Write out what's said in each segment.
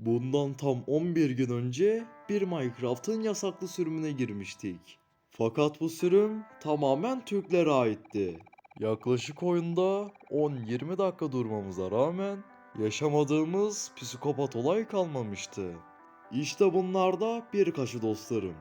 Bundan tam 11 gün önce bir Minecraft'ın yasaklı sürümüne girmiştik. Fakat bu sürüm tamamen Türklere aitti. Yaklaşık oyunda 10-20 dakika durmamıza rağmen yaşamadığımız psikopat olay kalmamıştı. İşte bunlar da birkaçı dostlarım.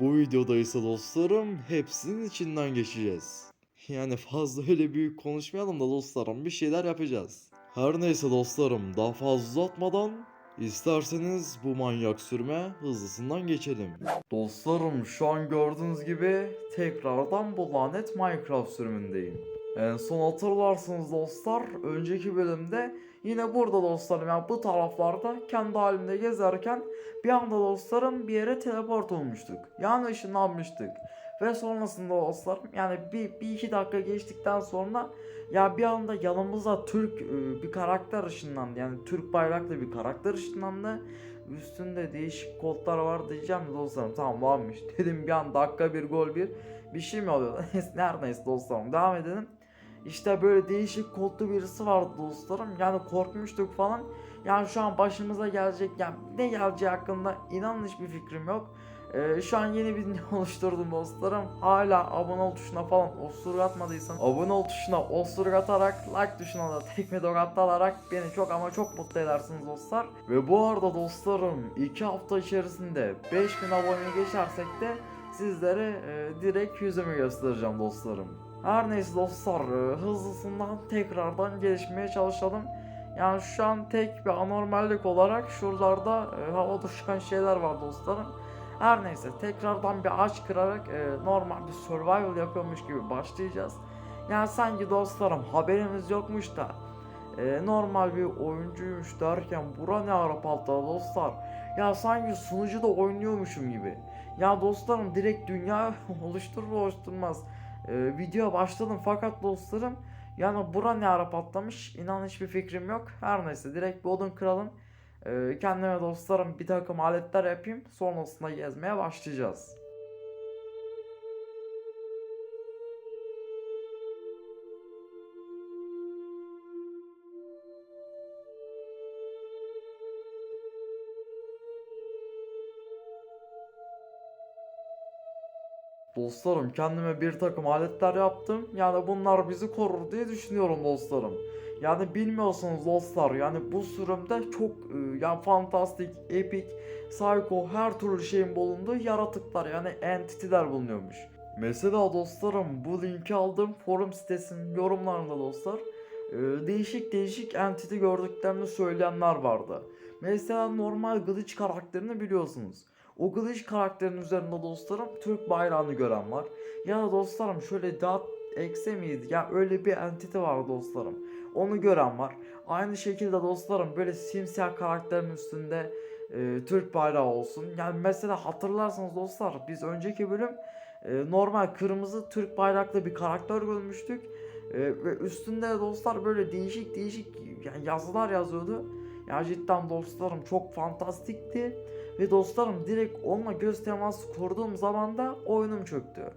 Bu videoda ise dostlarım hepsinin içinden geçeceğiz. Yani fazla öyle büyük konuşmayalım da dostlarım bir şeyler yapacağız. Her neyse dostlarım daha fazla uzatmadan isterseniz bu manyak sürme hızlısından geçelim. Dostlarım şu an gördüğünüz gibi tekrardan bu lanet Minecraft sürümündeyim. En son hatırlarsınız dostlar önceki bölümde yine burada dostlarım yani bu taraflarda kendi halimde gezerken bir anda dostlarım bir yere teleport olmuştuk. Yani ışınlanmıştık. Ve sonrasında dostlarım yani bir, bir iki dakika geçtikten sonra ya bir anda yanımıza Türk e, bir karakter ışınlandı. Yani Türk bayraklı bir karakter ışınlandı. Üstünde değişik kodlar var diyeceğim dostlarım tamam varmış. Dedim bir an dakika bir gol bir bir şey mi oluyor? Her neyse dostlarım devam edelim. İşte böyle değişik kodlu birisi vardı dostlarım. Yani korkmuştuk falan. Yani şu an başımıza gelecek yani ne geleceği hakkında inanın hiçbir fikrim yok. Ee, şu an yeni bir video oluşturdum dostlarım. Hala abone ol tuşuna falan osuruk atmadıysan abone ol tuşuna osuruk atarak like tuşuna da tekme tokat alarak beni çok ama çok mutlu edersiniz dostlar. Ve bu arada dostlarım 2 hafta içerisinde 5000 abone geçersek de sizlere e, direkt yüzümü göstereceğim dostlarım. Her neyse dostlar e, hızlısından tekrardan gelişmeye çalışalım. Yani şu an tek bir anormallik olarak şuralarda e, havada çıkan şeyler var dostlarım. Her neyse tekrardan bir ağaç kırarak e, normal bir survival yapıyormuş gibi başlayacağız. Yani sanki dostlarım haberimiz yokmuş da e, normal bir oyuncuymuş derken bura ne ara patladı dostlar. Ya sanki sunucuda oynuyormuşum gibi. Ya dostlarım direkt dünya oluşturur oluşturmaz. E, video başladım fakat dostlarım yani bura ne ara patlamış inan hiçbir fikrim yok. Her neyse direkt bir odun kıralım. Ee, kendime dostlarım bir takım aletler yapayım. Sonrasında gezmeye başlayacağız. Dostlarım kendime bir takım aletler yaptım. Yani bunlar bizi korur diye düşünüyorum dostlarım. Yani bilmiyorsunuz dostlar yani bu sürümde çok e, yani fantastik, epik, psycho her türlü şeyin bulunduğu yaratıklar yani entity'ler bulunuyormuş. Mesela dostlarım bu linki aldım forum sitesinin yorumlarında dostlar. e, değişik değişik entity gördüklerini söyleyenler vardı. Mesela normal glitch karakterini biliyorsunuz. O glitch karakterinin üzerinde dostlarım Türk bayrağını gören var. Ya dostlarım şöyle dot exe miydi? Ya öyle bir entity var dostlarım. Onu gören var. Aynı şekilde dostlarım böyle simsiyah karakterin üstünde e, Türk bayrağı olsun. Yani mesela hatırlarsanız dostlar biz önceki bölüm e, normal kırmızı Türk bayraklı bir karakter görmüştük. E, ve üstünde de dostlar böyle değişik değişik yani yazılar yazıyordu. Ya cidden dostlarım çok fantastikti. Ve dostlarım direkt onunla göz teması kurduğum zaman da oyunum çöktü.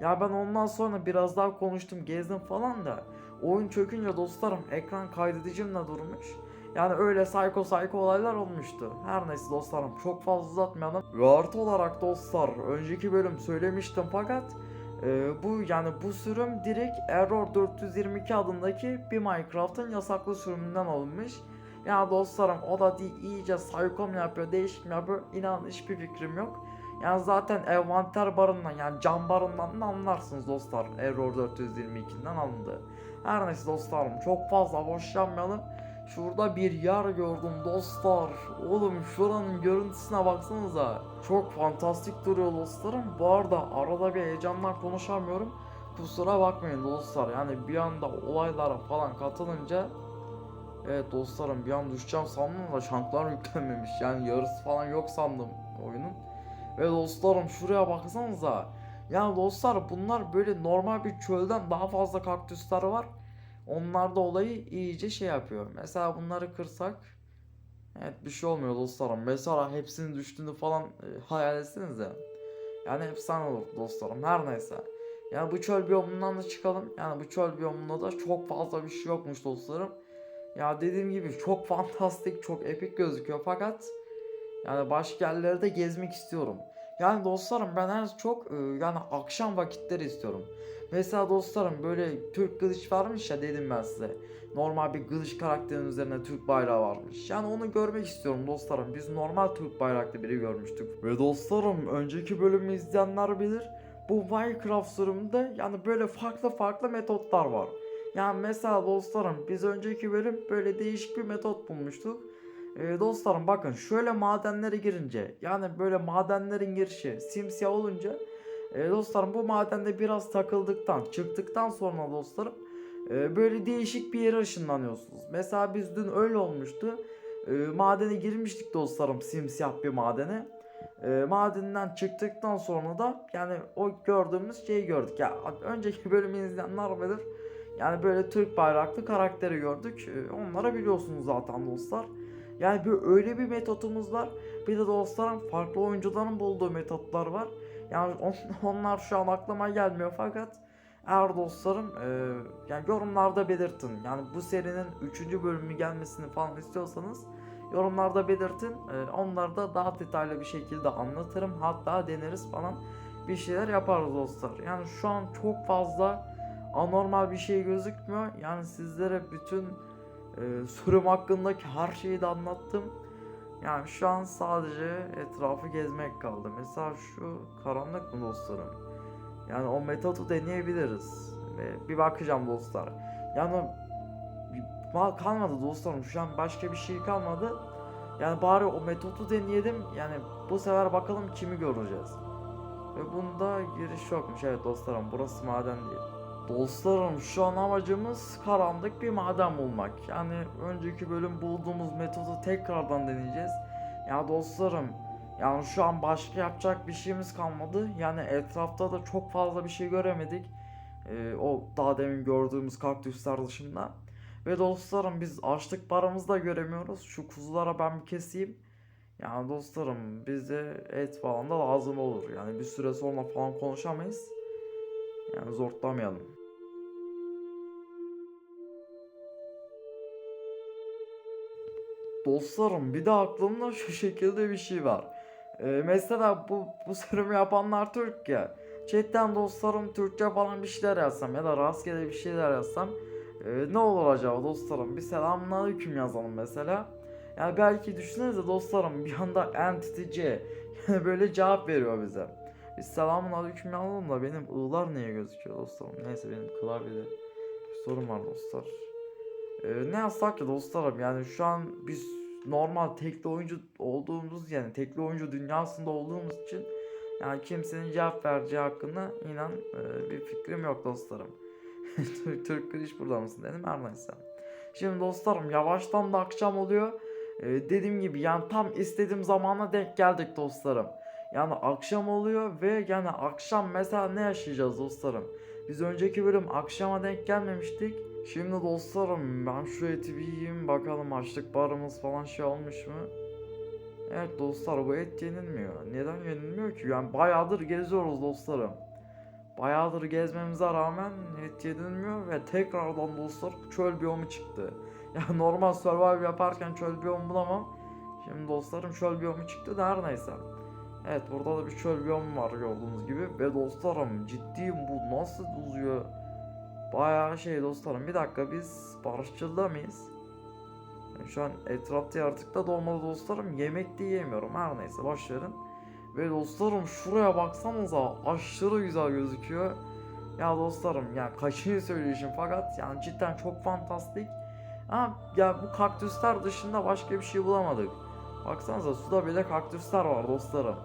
Ya ben ondan sonra biraz daha konuştum gezdim falan da oyun çökünce dostlarım ekran kaydedicim de durmuş. Yani öyle psycho psycho olaylar olmuştu. Her neyse dostlarım çok fazla uzatmayalım. Ve artı olarak dostlar önceki bölüm söylemiştim fakat e, bu yani bu sürüm direkt Error 422 adındaki bir Minecraft'ın yasaklı sürümünden alınmış. Ya dostlarım o da değil iyice psycho mu yapıyor değişik mi yapıyor inan hiçbir fikrim yok. Yani zaten envanter barından yani cam barından da anlarsınız dostlar Error 422'den alındı. Her neyse dostlarım çok fazla boş yapmayalım. Şurada bir yer gördüm dostlar. Oğlum şuranın görüntüsüne baksanıza. Çok fantastik duruyor dostlarım. Bu arada arada bir heyecandan konuşamıyorum. Kusura bakmayın dostlar. Yani bir anda olaylara falan katılınca Evet dostlarım bir an düşeceğim sandım da şanklar yüklenmemiş. Yani yarısı falan yok sandım oyunun. Ve dostlarım şuraya baksanıza. Yani dostlar bunlar böyle normal bir çölden daha fazla kaktüsler var. Onlar da olayı iyice şey yapıyor. Mesela bunları kırsak. Evet bir şey olmuyor dostlarım. Mesela hepsinin düştüğünü falan e, hayal etsenize. Yani efsane olur dostlarım. Her neyse. Yani bu çöl biyomundan da çıkalım. Yani bu çöl biyomunda da çok fazla bir şey yokmuş dostlarım. Ya dediğim gibi çok fantastik, çok epik gözüküyor fakat yani başka yerlerde de gezmek istiyorum. Yani dostlarım ben en çok e, yani akşam vakitleri istiyorum. Mesela dostlarım böyle Türk kılıç varmış ya dedim ben size. Normal bir kılıç karakterinin üzerine Türk bayrağı varmış. Yani onu görmek istiyorum dostlarım. Biz normal Türk bayraklı biri görmüştük. Ve dostlarım önceki bölümü izleyenler bilir. Bu Minecraft sürümünde yani böyle farklı farklı metotlar var. Yani mesela dostlarım biz önceki bölüm böyle değişik bir metot bulmuştuk. Ee, dostlarım bakın şöyle madenlere girince yani böyle madenlerin girişi simsiyah olunca e, dostlarım bu madende biraz takıldıktan çıktıktan sonra dostlarım e, böyle değişik bir yere ışınlanıyorsunuz. Mesela biz dün öyle olmuştu. E, madene girmiştik dostlarım simsiyah bir madene. E, madenden çıktıktan sonra da yani o gördüğümüz şeyi gördük. Ya önceki bölümü izleyenler bilir. Yani böyle Türk bayraklı karakteri gördük. E, onlara biliyorsunuz zaten dostlar. Yani bir öyle bir metodumuz var. Bir de dostlarım farklı oyuncuların bulduğu metotlar var. Yani on- onlar şu an aklıma gelmiyor fakat eğer dostlarım e, yani yorumlarda belirtin. Yani bu serinin 3. bölümü gelmesini falan istiyorsanız yorumlarda belirtin. E, onları da daha detaylı bir şekilde anlatırım. Hatta deneriz falan bir şeyler yaparız dostlar. Yani şu an çok fazla anormal bir şey gözükmüyor. Yani sizlere bütün e, sürüm hakkındaki her şeyi de anlattım. Yani şu an sadece etrafı gezmek kaldı. Mesela şu karanlık mı dostlarım? Yani o metodu deneyebiliriz. Ve bir bakacağım dostlar. Yani mal kalmadı dostlarım. Şu an başka bir şey kalmadı. Yani bari o metodu deneyelim. Yani bu sefer bakalım kimi göreceğiz. Ve bunda giriş yokmuş. Evet dostlarım burası maden değil. Dostlarım şu an amacımız karanlık bir maden bulmak. Yani önceki bölüm bulduğumuz metodu tekrardan deneyeceğiz. Ya dostlarım yani şu an başka yapacak bir şeyimiz kalmadı. Yani etrafta da çok fazla bir şey göremedik. Ee, o daha demin gördüğümüz kaktüsler dışında. Ve dostlarım biz açlık paramızı da göremiyoruz. Şu kuzulara ben bir keseyim. Yani dostlarım bize et falan da lazım olur. Yani bir süre sonra falan konuşamayız. Yani zorlamayalım. Dostlarım bir de aklımda şu şekilde bir şey var. Ee, mesela bu bu sürümü yapanlar Türk ya. Chatten dostlarım Türkçe falan bir şeyler yazsam ya da rastgele bir şeyler yazsam ee, ne olur acaba dostlarım? Bir selamünaleyküm yazalım mesela. Yani belki düşünsenize dostlarım bir anda entity yani böyle cevap veriyor bize. Selamun aleyküm yazalım da benim ı'lar niye gözüküyor dostlarım? Neyse benim klavyede bir sorun var dostlar. Ee, ne yazsak ki dostlarım yani şu an biz normal tekli oyuncu olduğumuz yani tekli oyuncu dünyasında olduğumuz için yani kimsenin cevap vereceği hakkında inan e, bir fikrim yok dostlarım. Türk, Kılıç burada mısın dedim her neyse. Şimdi dostlarım yavaştan da akşam oluyor. Ee, dediğim gibi yani tam istediğim zamana denk geldik dostlarım. Yani akşam oluyor ve yani akşam mesela ne yaşayacağız dostlarım? Biz önceki bölüm akşama denk gelmemiştik. Şimdi dostlarım ben şu eti bir yiyeyim bakalım açlık barımız falan şey olmuş mu? Evet dostlar bu et yenilmiyor. Neden yenilmiyor ki? Yani bayağıdır geziyoruz dostlarım. Bayağıdır gezmemize rağmen et yenilmiyor ve tekrardan dostlar çöl biyomu çıktı. Yani normal survival yaparken çöl biyomu bulamam. Şimdi dostlarım çöl biyomu çıktı da her neyse. Evet burada da bir çöl biyomu var gördüğünüz gibi. Ve dostlarım ciddiyim bu nasıl uzuyor? Bayağı şey dostlarım bir dakika biz barışçılda mıyız? Yani şu an etrafta yaratıkta da olmalı dostlarım. Yemek de yiyemiyorum her neyse verin. Ve dostlarım şuraya baksanıza aşırı güzel gözüküyor. Ya dostlarım yani kaçıncı söyleyişim fakat yani cidden çok fantastik. Ama ya bu kaktüsler dışında başka bir şey bulamadık. Baksanıza suda bile kaktüsler var dostlarım.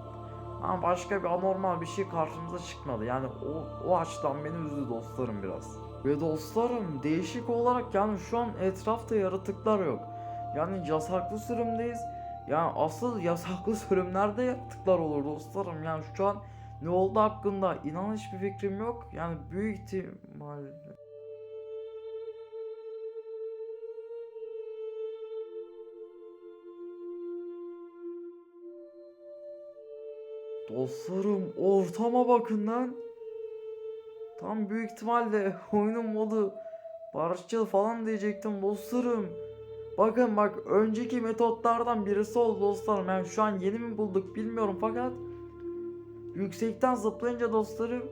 Ama başka bir anormal bir şey karşımıza çıkmadı. Yani o, o açıdan beni üzdü dostlarım biraz. Ve dostlarım değişik olarak yani şu an etrafta yaratıklar yok. Yani yasaklı sürümdeyiz. Yani asıl yasaklı sürümlerde yaratıklar olur dostlarım. Yani şu an ne oldu hakkında inan hiçbir fikrim yok. Yani büyük ihtimal Dostlarım ortama bakın lan. Tam büyük ihtimalle oyunun modu barışçıl falan diyecektim dostlarım. Bakın bak önceki metotlardan birisi oldu dostlarım. Yani şu an yeni mi bulduk bilmiyorum fakat yüksekten zıplayınca dostlarım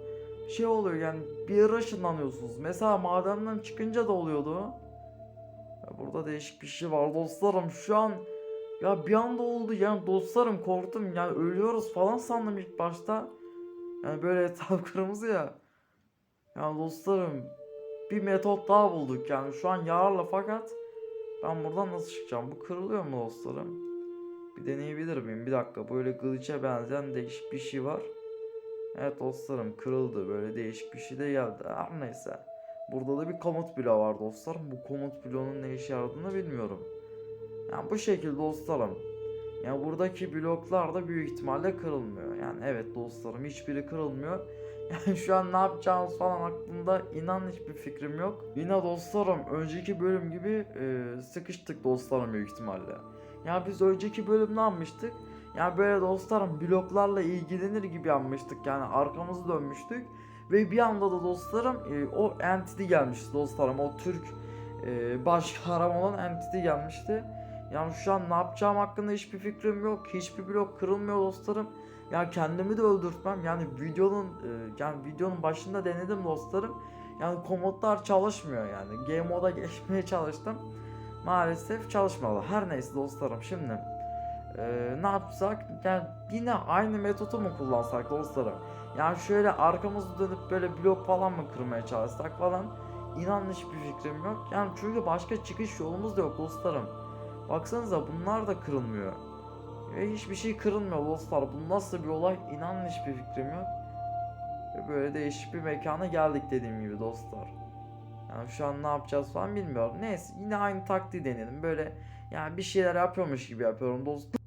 şey oluyor yani bir yere ışınlanıyorsunuz. Mesela madenden çıkınca da oluyordu. Burada değişik bir şey var dostlarım. Şu an ya bir anda oldu yani dostlarım korktum yani ölüyoruz falan sandım ilk başta. Yani böyle etraf kırmızı ya. Yani dostlarım bir metot daha bulduk yani şu an yararlı fakat ben buradan nasıl çıkacağım? Bu kırılıyor mu dostlarım? Bir deneyebilir miyim? Bir dakika böyle glitch'e benzeyen değişik bir şey var. Evet dostlarım kırıldı böyle değişik bir şey de geldi. Her neyse. Burada da bir komut bloğu var dostlarım. Bu komut bloğunun ne işe yaradığını bilmiyorum. Yani bu şekilde dostlarım. Yani buradaki bloklar da büyük ihtimalle kırılmıyor. Yani evet dostlarım hiçbiri kırılmıyor. Yani şu an ne yapacağımız falan aklımda inan hiçbir fikrim yok. Yine dostlarım önceki bölüm gibi e, sıkıştık dostlarım büyük ihtimalle. Yani biz önceki bölüm ne yapmıştık? Yani böyle dostlarım bloklarla ilgilenir gibi yapmıştık yani arkamızı dönmüştük. Ve bir anda da dostlarım e, o entity gelmişti dostlarım o Türk e, baş kahraman olan entity gelmişti. Yani şu an ne yapacağım hakkında hiçbir fikrim yok. Hiçbir blok kırılmıyor dostlarım. Ya kendimi de öldürtmem. Yani videonun e, yani videonun başında denedim dostlarım. Yani komutlar çalışmıyor yani. Game moda geçmeye çalıştım. Maalesef çalışmadı. Her neyse dostlarım şimdi e, ne yapsak? Yani yine aynı metodu mu kullansak dostlarım? Yani şöyle arkamızı dönüp böyle blok falan mı kırmaya çalışsak falan. İnan hiçbir fikrim yok. Yani çünkü başka çıkış yolumuz da yok dostlarım. Baksanıza bunlar da kırılmıyor. Ve hiçbir şey kırılmıyor dostlar. Bu nasıl bir olay? İnan hiçbir fikrim yok. Ve böyle değişik bir mekana geldik dediğim gibi dostlar. Yani şu an ne yapacağız falan bilmiyorum. Neyse yine aynı taktiği denedim. Böyle yani bir şeyler yapıyormuş gibi yapıyorum dostlar.